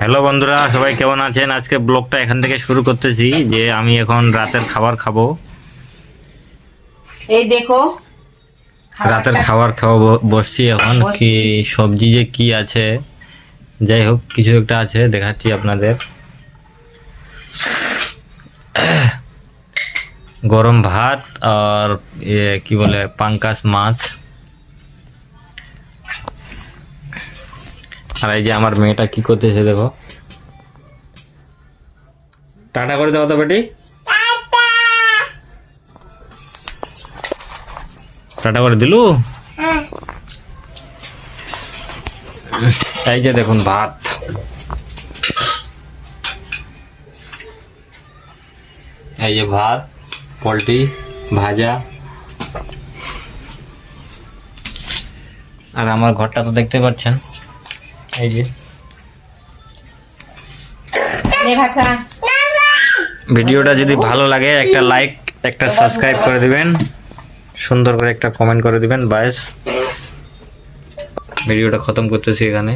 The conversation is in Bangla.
হ্যালো বন্ধুরা সবাই কেমন আছেন? আজকে ব্লগটা এখান থেকে শুরু করতেছি যে আমি এখন রাতের খাবার খাব। এই দেখো রাতের খাবার খাওয়া ব- বসছি এখন কি সবজি যে কি আছে যাই হোক কিছু একটা আছে দেখাচ্ছি আপনাদের। গরম ভাত আর কি বলে পাঙ্কাস মাছ। আর এই যে আমার মেয়েটা কি করতেছে দেখো। টাটা করে দাও তো বেটি। টাটা। করে দিলু? এই যে দেখুন ভাত। এই যে ভাত পোলট্রি ভাজা। আর আমার ঘরটা তো দেখতে পাচ্ছেন। এই যে। নে ভাত খা। ভিডিওটা যদি ভালো লাগে একটা লাইক একটা সাবস্ক্রাইব করে দিবেন। সুন্দর করে একটা কমেন্ট করে দিবেন বাস ভিডিওটা খতম করতেছি এখানে।